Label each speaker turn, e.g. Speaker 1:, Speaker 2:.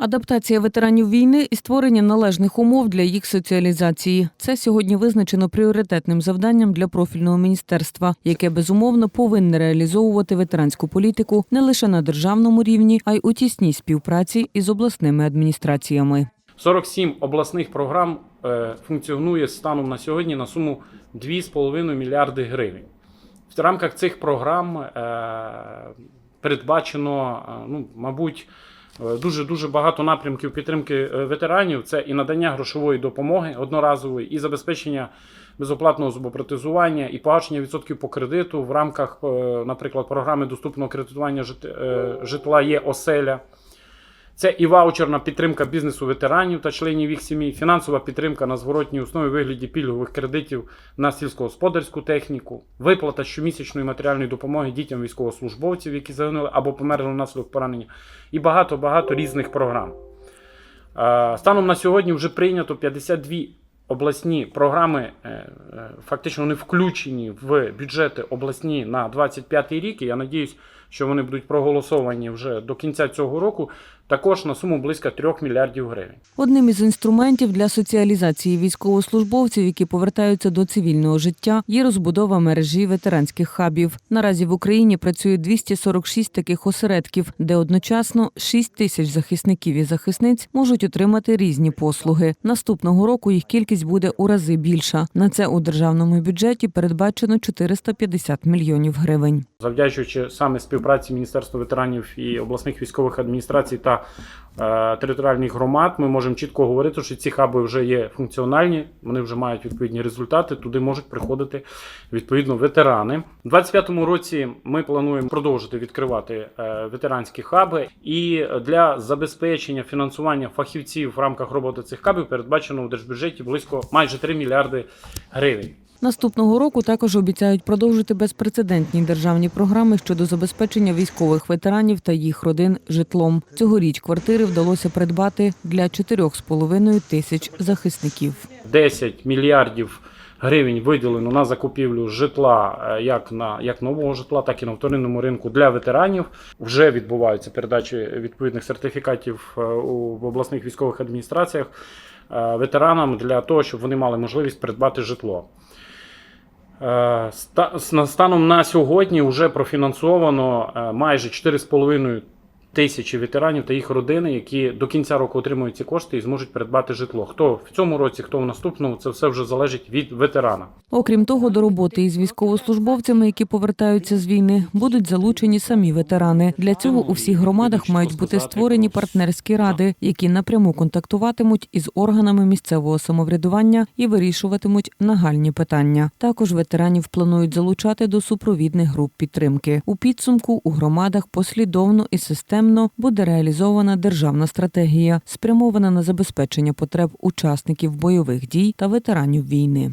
Speaker 1: Адаптація ветеранів війни і створення належних умов для їх соціалізації це сьогодні визначено пріоритетним завданням для профільного міністерства, яке безумовно повинне реалізовувати ветеранську політику не лише на державному рівні, а й у тісній співпраці із обласними адміністраціями.
Speaker 2: 47 обласних програм е, функціонує станом на сьогодні на суму 2,5 мільярди гривень. В рамках цих програм е, передбачено, е, ну, мабуть, дуже дуже багато напрямків підтримки е, ветеранів. Це і надання грошової допомоги одноразової, і забезпечення безоплатного зубопротезування, і погашення відсотків по кредиту в рамках, е, наприклад, програми доступного кредитування е, житла є оселя. Це і ваучерна підтримка бізнесу ветеранів та членів їх сімей, фінансова підтримка на зворотній основі вигляді пільгових кредитів на сільськогосподарську техніку, виплата щомісячної матеріальної допомоги дітям військовослужбовців, які загинули або померли внаслідок поранення, і багато багато різних програм. Станом на сьогодні вже прийнято 52 обласні програми, е, е, фактично вони включені в бюджети обласні на 25 рік. Я надіюсь, що вони будуть проголосовані вже до кінця цього року, також на суму близько 3 мільярдів гривень.
Speaker 1: Одним із інструментів для соціалізації військовослужбовців, які повертаються до цивільного життя, є розбудова мережі ветеранських хабів. Наразі в Україні працює 246 таких осередків, де одночасно 6 тисяч захисників і захисниць можуть отримати різні послуги. Наступного року їх кількість буде у рази більша. На це у державному бюджеті передбачено 450 мільйонів гривень.
Speaker 2: Завдячуючи саме співпраці Міністерства ветеранів і обласних військових адміністрацій та е, територіальних громад, ми можемо чітко говорити, що ці хаби вже є функціональні, вони вже мають відповідні результати. Туди можуть приходити відповідно ветерани. У 2025 році ми плануємо продовжити відкривати е, ветеранські хаби, і для забезпечення фінансування фахівців в рамках роботи цих хабів передбачено в держбюджеті близько майже 3 мільярди гривень.
Speaker 1: Наступного року також обіцяють продовжити безпрецедентні державні програми щодо забезпечення військових ветеранів та їх родин житлом. Цьогоріч квартири вдалося придбати для 4,5 тисяч захисників.
Speaker 2: 10 мільярдів гривень виділено на закупівлю житла е, як на як нового житла, так і на вторинному ринку для ветеранів. Вже відбуваються передачі відповідних сертифікатів е, в обласних військових адміністраціях е, ветеранам для того, щоб вони мали можливість придбати житло. Е, Станом на сьогодні вже профінансовано е, майже 4,5 тисячі ветеранів та їх родини, які до кінця року отримують ці кошти і зможуть придбати житло. Хто в цьому році, хто в наступному, це все вже залежить від ветерана.
Speaker 1: Окрім того, до роботи із військовослужбовцями, які повертаються з війни, будуть залучені самі ветерани. Для цього у всіх громадах мають бути створені партнерські ради, які напряму контактуватимуть із органами місцевого самоврядування і вирішуватимуть нагальні питання. Також ветеранів планують залучати до супровідних груп підтримки. У підсумку у громадах послідовно і системно буде реалізована державна стратегія, спрямована на забезпечення потреб учасників бойових дій та ветеранів війни.